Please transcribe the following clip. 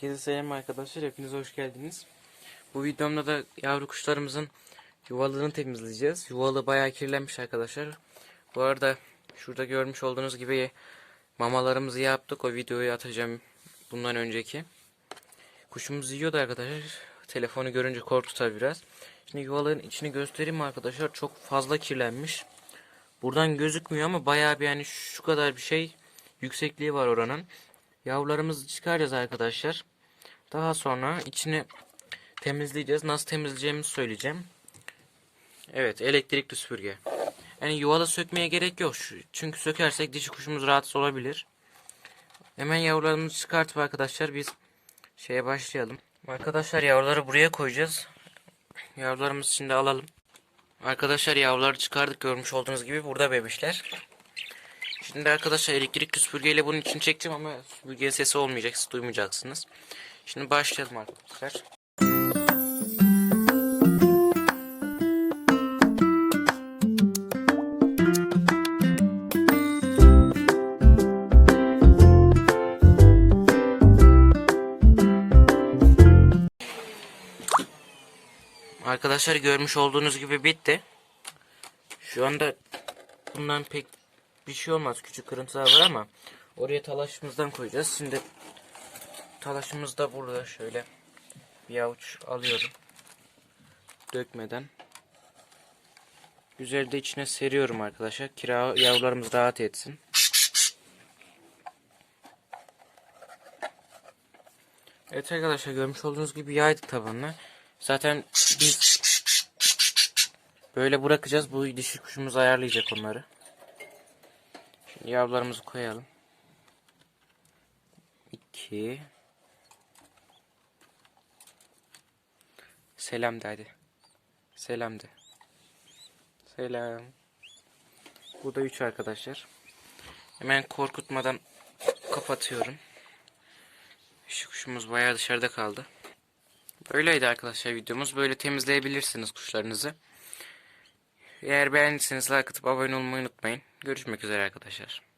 Herkese selam arkadaşlar. Hepiniz hoş geldiniz. Bu videomda da yavru kuşlarımızın yuvalarını temizleyeceğiz. Yuvalı bayağı kirlenmiş arkadaşlar. Bu arada şurada görmüş olduğunuz gibi mamalarımızı yaptık. O videoyu atacağım bundan önceki. Kuşumuz yiyordu arkadaşlar. Telefonu görünce korktu tabi biraz. Şimdi yuvaların içini göstereyim arkadaşlar. Çok fazla kirlenmiş. Buradan gözükmüyor ama bayağı bir yani şu kadar bir şey yüksekliği var oranın. Yavrularımızı çıkaracağız arkadaşlar. Daha sonra içini temizleyeceğiz. Nasıl temizleyeceğimizi söyleyeceğim. Evet elektrikli süpürge. Yani yuvala sökmeye gerek yok. Çünkü sökersek dişi kuşumuz rahatsız olabilir. Hemen yavrularımızı çıkartıp arkadaşlar biz şeye başlayalım. Arkadaşlar yavruları buraya koyacağız. Yavrularımızı şimdi alalım. Arkadaşlar yavruları çıkardık görmüş olduğunuz gibi burada bebişler. Şimdi arkadaşlar elektrikli süpürgeyle bunun için çekeceğim ama süpürgenin sesi olmayacak siz duymayacaksınız. Şimdi başlayalım arkadaşlar. Arkadaşlar görmüş olduğunuz gibi bitti. Şu anda bundan pek bir şey olmaz. Küçük kırıntılar var ama oraya talaşımızdan koyacağız. Şimdi talaşımız da burada şöyle bir avuç alıyorum. Dökmeden. Güzel de içine seriyorum arkadaşlar. Kira yavrularımız rahat etsin. Evet arkadaşlar görmüş olduğunuz gibi yaydık tabanına. Zaten biz böyle bırakacağız. Bu dişi kuşumuz ayarlayacak onları. Şimdi yavrularımızı koyalım. 2 Selam de hadi. Selam de. Selam. Bu da 3 arkadaşlar. Hemen korkutmadan kapatıyorum. Şu kuşumuz bayağı dışarıda kaldı. Böyleydi arkadaşlar videomuz. Böyle temizleyebilirsiniz kuşlarınızı. Eğer beğendiyseniz like atıp abone olmayı unutmayın. Görüşmek üzere arkadaşlar.